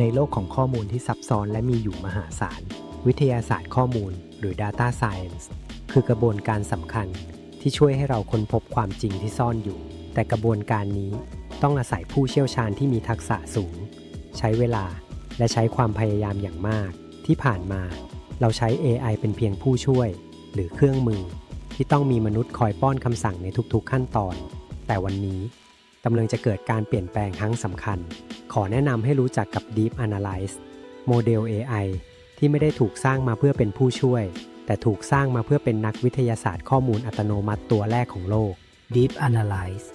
ในโลกของข้อมูลที่ซับซ้อนและมีอยู่มหาศาล วิทยาศาสตร์ข้อมูล หรือ Data Science คือกระบวนการสำคัญที่ช่วยให้เราค้นพบความจริงที่ซ่อนอยู่ แต่กระบวนการนี้ต้องอาศัยผู้เชี่ยวชาญที่มีทักษะสูง ใช้เวลาและใช้ความพยายามอย่างมาก ที่ผ่านมา เราใช้ AI เป็นเพียงผู้ช่วย หรือเครื่องมือ ที่ต้องมีมนุษย์คอยป้อนคำสั่งในทุกๆขั้นตอน แต่วันนี้ กำลังจะเกิดการเปลี่ยนแปลงครั้งสำคัญ ขอแนะนำให้รู้จักกับ Deep Analyze โมเดล AI ที่ไม่ได้ถูกสร้างมาเพื่อเป็นผู้ช่วย แต่ถูกสร้างมาเพื่อเป็นนักวิทยาศาสตร์ข้อมูลอัตโนมัติตัวแรกของโลก Deep Analyze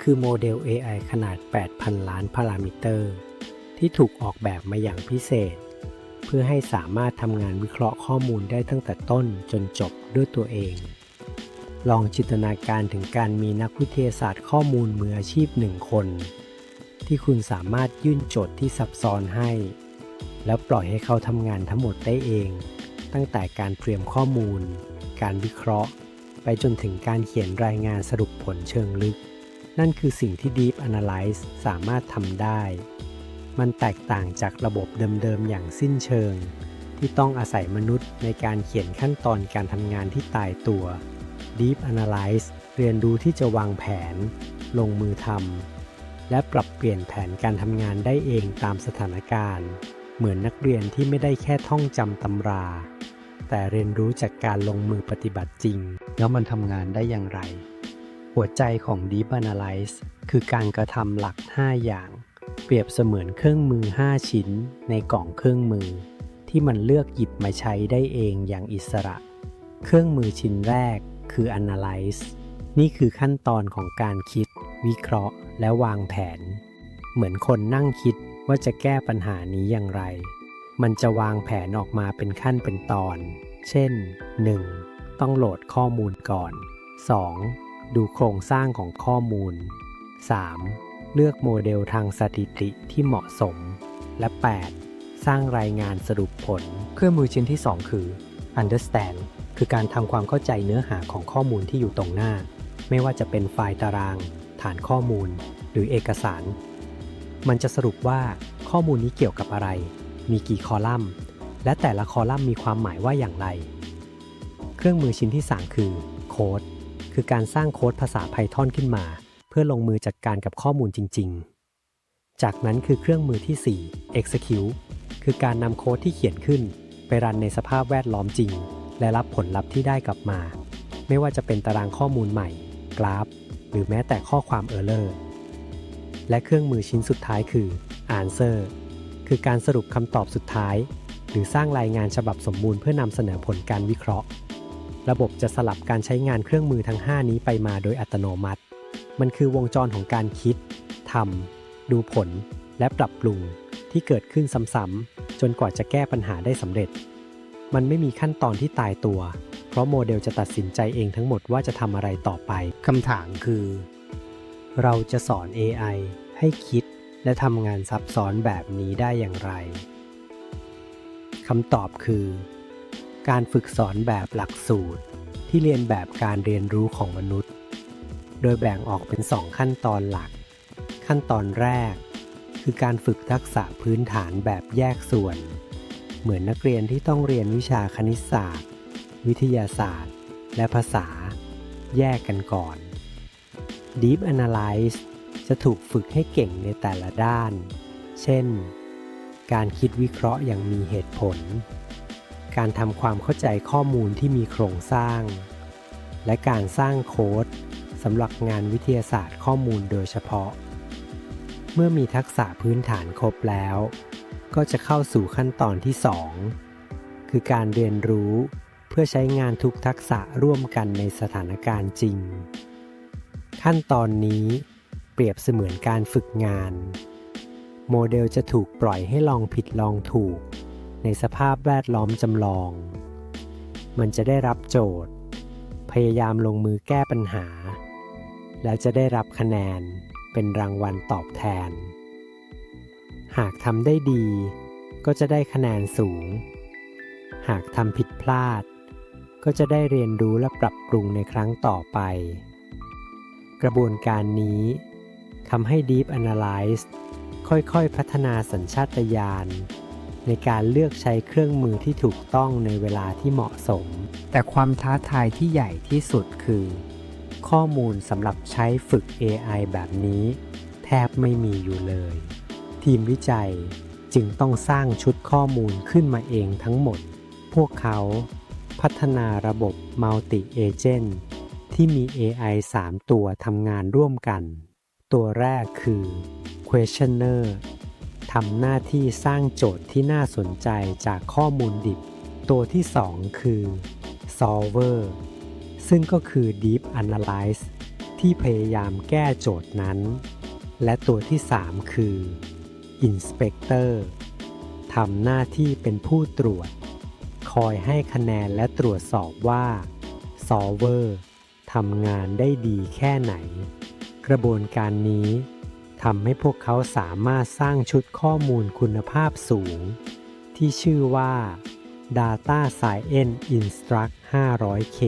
คือโมเดล AI ขนาด 8,000 ล้านพารามิเตอร์ ที่ถูกออกแบบมาอย่างพิเศษ เพื่อให้สามารถทำงานวิเคราะห์ข้อมูลได้ตั้งแต่ต้นจนจบด้วยตัวเอง ลองจินตนาการถึงการมีนักวิทยาศาสตร์ข้อมูลมืออาชีพหนึ่งคน ที่คุณสามารถยื่นโจทย์ที่ซับซ้อนให้ แล้วปล่อยให้เขาทำงานทั้งหมดได้เอง ตั้งแต่การเตรียมข้อมูล การวิเคราะห์ ไปจนถึงการเขียนรายงานสรุปผลเชิงลึก นั่นคือสิ่งที่ Deep Analyze สามารถทำได้ มันแตกต่างจากระบบเดิมๆอย่างสิ้นเชิง ที่ต้องอาศัยมนุษย์ในการเขียนขั้นตอนการทำงานที่ตายตัว Deep Analyze เรียนรู้ที่จะวางแผน ลงมือทำและปรับเปลี่ยนแผนการทำงานได้เองตามสถานการณ์ เหมือนนักเรียนที่ไม่ได้แค่ท่องจำตำรา แต่เรียนรู้จากการลงมือปฏิบัติจริง แล้วมันทำงานได้อย่างไร หัวใจของ Deep Analyze คือการกระทำหลัก 5 อย่าง เปรียบเสมือนเครื่องมือ 5 ชิ้น ในกล่องเครื่องมือ ที่มันเลือกหยิบมาใช้ได้เองอย่างอิสระ เครื่องมือชิ้นแรก คือ Analyze นี่คือขั้นตอนของการคิด วิเคราะห์ และวางแผน เหมือนคนนั่งคิดว่าจะแก้ปัญหานี้อย่างไร มันจะวางแผนออกมาเป็นขั้นเป็นตอน เช่น 1. ต้องโหลดข้อมูลก่อน 2. ดูโครงสร้างของข้อมูล 3. เลือกโมเดลทางสถิติที่เหมาะสม และ 8. สร้างรายงานสรุปผล เครื่องมือชิ้นที่ 2 คือ understand คือการทำความเข้าใจเนื้อหาของข้อมูลที่อยู่ตรงหน้า ไม่ว่าจะเป็นไฟล์ตาราง ฐานข้อมูล หรือเอกสาร มันจะสรุปว่าข้อมูลนี้เกี่ยวกับอะไร มีกี่คอลัมน์ และแต่ละคอลัมน์มีความหมายว่าอย่างไร เครื่องมือชิ้นที่ 3 คือโค้ด คือการสร้างโค้ดภาษา Python ขึ้นมา เพื่อลงมือจัดการกับข้อมูลจริง ๆ จากนั้นคือเครื่องมือที่ 4 execute คือการนำโค้ดที่เขียนขึ้น ไปรันในสภาพแวดล้อมจริง และรับผลลัพธ์ที่ได้กลับมา ไม่ว่าจะเป็นตารางข้อมูลใหม่ กราฟ หรือแม้แต่ข้อความ Error และเครื่องมือชิ้นสุดท้ายคือ Answer คือการสรุปคำตอบสุดท้าย หรือสร้างรายงานฉบับสมบูรณ์เพื่อนำเสนอผลการวิเคราะห์ ระบบจะสลับการใช้งานเครื่องมือทั้ง 5 นี้ไปมาโดยอัตโนมัติ มันคือวงจรของการคิดทำดูผล และปรับปรุงที่เกิดขึ้นซ้ำๆจนกว่าจะแก้ปัญหาได้สำเร็จ มันไม่มีขั้นตอนที่ตายตัว เพราะโมเดลจะตัดสินใจเองทั้งหมดว่าจะทำอะไรต่อไปคำถามคือ เราจะสอน AI ให้คิดและทำงานซับซ้อนแบบนี้ได้อย่างไรคำตอบคือ การฝึกสอนแบบหลักสูตร ที่เรียนแบบการเรียนรู้ของมนุษย์ โดยแบ่งออกเป็น2ขั้นตอนหลัก ขั้นตอนแรก คือการฝึกทักษะพื้นฐานแบบแยกส่วน เหมือนนักเรียนที่ต้องเรียนวิชาคณิตศาสตร์ วิทยาศาสตร์ และภาษา แยกกันก่อน Deep Analyze จะถูกฝึกให้เก่งในแต่ละด้าน เช่น การคิดวิเคราะห์อย่างมีเหตุผล การทำความเข้าใจข้อมูลที่มีโครงสร้าง และการสร้างโค้ดสำหรับงานวิทยาศาสตร์ข้อมูลโดยเฉพาะ เมื่อมีทักษะพื้นฐานครบแล้ว ก็จะเข้าสู่ขั้นตอนที่ 2 คือการเรียนรู้เพื่อใช้งานทุกทักษะร่วมกันในสถานการณ์จริง ขั้นตอนนี้เปรียบเสมือนการฝึกงาน โมเดลจะถูกปล่อยให้ลองผิดลองถูก ในสภาพแวดล้อมจำลอง มันจะได้รับโจทย์ พยายามลงมือแก้ปัญหา แล้วจะได้รับคะแนนเป็นรางวัลตอบแทน หากทำได้ดี ก็จะได้คะแนนสูง หากทำผิดพลาด ก็จะได้เรียนรู้และปรับปรุงในครั้งต่อไป กระบวนการนี้ทำให้ Deep Analyze ค่อยๆ พัฒนาสัญชาตญาณในการเลือกใช้เครื่องมือที่ถูกต้องในเวลาที่เหมาะสม แต่ความท้าทายที่ใหญ่ที่สุดคือ ข้อมูลสำหรับใช้ฝึก AI แบบนี้ แทบไม่มีอยู่เลย ทีมวิจัยจึงต้องสร้างชุดข้อมูลขึ้นมาเองทั้งหมด พวกเขาพัฒนาระบบ Multi Agent ที่มี AI 3 ตัวทำงานร่วมกัน ตัวแรกคือ Questioner ทำหน้าที่สร้างโจทย์ที่น่าสนใจจากข้อมูลดิบ ตัวที่ 2 คือ Solver ซึ่งก็คือ Deep Analyze ที่พยายามแก้โจทย์นั้น และตัวที่ 3 คือ Inspector ทำหน้าที่เป็นผู้ตรวจ คอยให้คะแนนและตรวจสอบว่า Solver ทำงานได้ดีแค่ไหน กระบวนการนี้ทำให้พวกเขาสามารถสร้างชุดข้อมูลคุณภาพสูง ที่ชื่อว่า Data Science Instruct 500K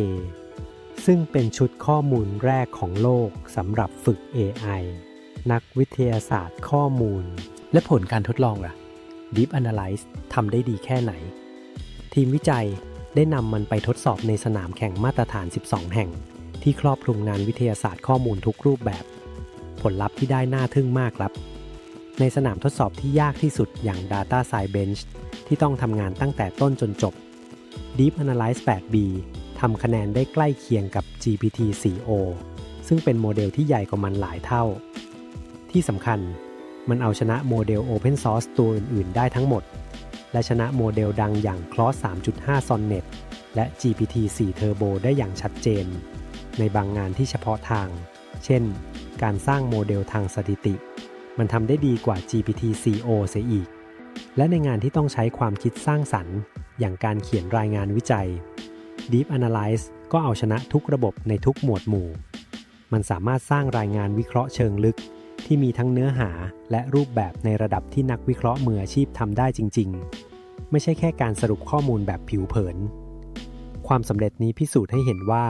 ซึ่งเป็นชุดข้อมูลแรกของโลกสำหรับฝึก AI นักวิทยาศาสตร์ข้อมูล และผลการทดลองล่ะ Deep Analyze ทำได้ดีแค่ไหน ทีมวิจัยได้นำมันไปทดสอบในสนามแข่งมาตรฐาน 12 แห่ง ที่ครอบคลุมงานวิทยาศาสตร์ข้อมูลทุกรูปแบบ ผลลัพธ์ที่ได้น่าทึ่งมากครับ ในสนามทดสอบที่ยากที่สุดอย่าง Data Science Bench ที่ต้องทำงานตั้งแต่ต้นจนจบ Deep Analyze 8B ทำคะแนนได้ใกล้เคียงกับ GPT-4o ซึ่งเป็นโมเดลที่ใหญ่กว่ามันหลายเท่า ที่สำคัญ มันเอาชนะโมเดล Open Source ตัวอื่น ๆ ได้ทั้งหมด และชนะโมเดลดังอย่าง Claude 3.5 Sonnet และ GPT-4 Turbo ได้อย่างชัดเจน ในบางงานที่เฉพาะทาง เช่น การสร้างโมเดลทางสถิติ มันทำได้ดีกว่า GPT-4o เสียอีก และในงานที่ต้องใช้ความคิดสร้างสรรค์ อย่างการเขียนรายงานวิจัย Deep Analyze ก็เอาชนะทุกระบบในทุกหมวดหมู่ มันสามารถสร้างรายงานวิเคราะห์เชิงลึก ที่มีทั้งเนื้อหาและรูปแบบในระดับที่นักวิเคราะห์มืออาชีพทำได้จริง ๆ ไม่ใช่แค่การสรุปข้อมูลแบบผิวเผิน ความสำเร็จนี้พิสูจน์ให้เห็นว่า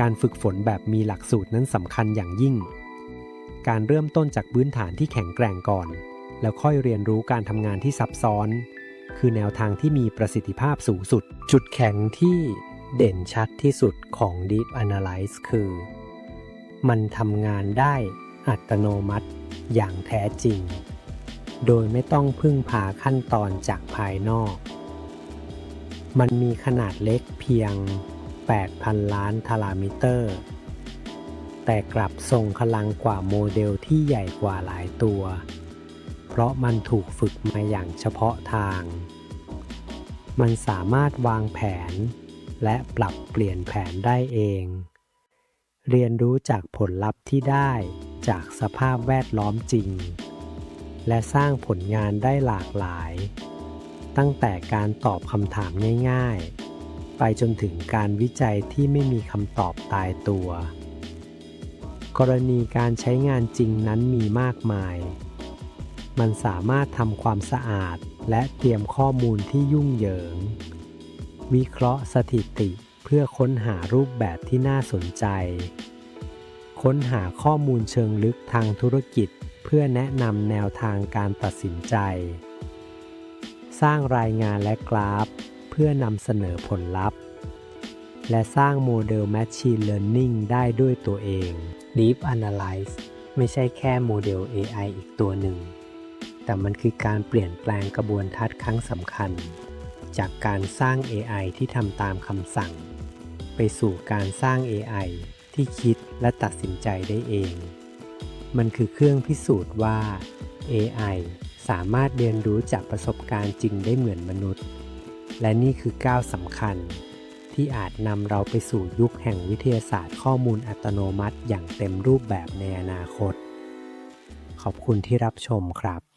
การฝึกฝนแบบมีหลักสูตรนั้นสำคัญอย่างยิ่ง การเริ่มต้นจากพื้นฐานที่แข็งแกร่งก่อน แล้วค่อยเรียนรู้การทำงานที่ซับซ้อน คือแนวทางที่มีประสิทธิภาพสูงสุด จุดแข็งที่เด่นชัดที่สุดของ Deep Analyze คือ มันทำงานได้ อัตโนมัติอย่างแท้จริง โดยไม่ต้องพึ่งพาขั้นตอนจากภายนอก มันมีขนาดเล็กเพียง 8,000 ล้านทารามิเตอร์ แต่กลับทรงพลังกว่าโมเดลที่ใหญ่กว่าหลายตัว เพราะมันถูกฝึกมาอย่างเฉพาะทาง มันสามารถวางแผนและปรับเปลี่ยนแผนได้เอง เรียนรู้จากผลลัพธ์ที่ได้ จากสภาพแวดล้อมจริง และสร้างผลงานได้หลากหลาย ตั้งแต่การตอบคำถามง่าย ๆ ไปจนถึงการวิจัยที่ไม่มีคำตอบตายตัว กรณีการใช้งานจริงนั้นมีมากมาย มันสามารถทำความสะอาดและเตรียมข้อมูลที่ยุ่งเหยิง วิเคราะห์สถิติเพื่อค้นหารูปแบบที่น่าสนใจ ค้นหาข้อมูลเชิงลึกทางธุรกิจ เพื่อแนะนำแนวทางการตัดสินใจ สร้างรายงานและกราฟ เพื่อนำเสนอผลลัพธ์ และสร้างโมเดล Machine Learning ได้ด้วยตัวเอง Deep Analyze ไม่ใช่แค่โมเดล AI อีกตัวหนึ่ง แต่มันคือการเปลี่ยนแปลงกระบวนทัศน์ครั้งสำคัญ จากการสร้าง AI ที่ทำตามคำสั่ง ไปสู่การสร้าง AI ที่คิดและตัดสินใจได้เอง มันคือเครื่องพิสูจน์ว่า AI สามารถเรียนรู้จากประสบการณ์จริงได้เหมือนมนุษย์ และนี่คือก้าวสำคัญ ที่อาจนำเราไปสู่ยุคแห่งวิทยาศาสตร์ข้อมูลอัตโนมัติอย่างเต็มรูปแบบในอนาคต ขอบคุณที่รับชมครับ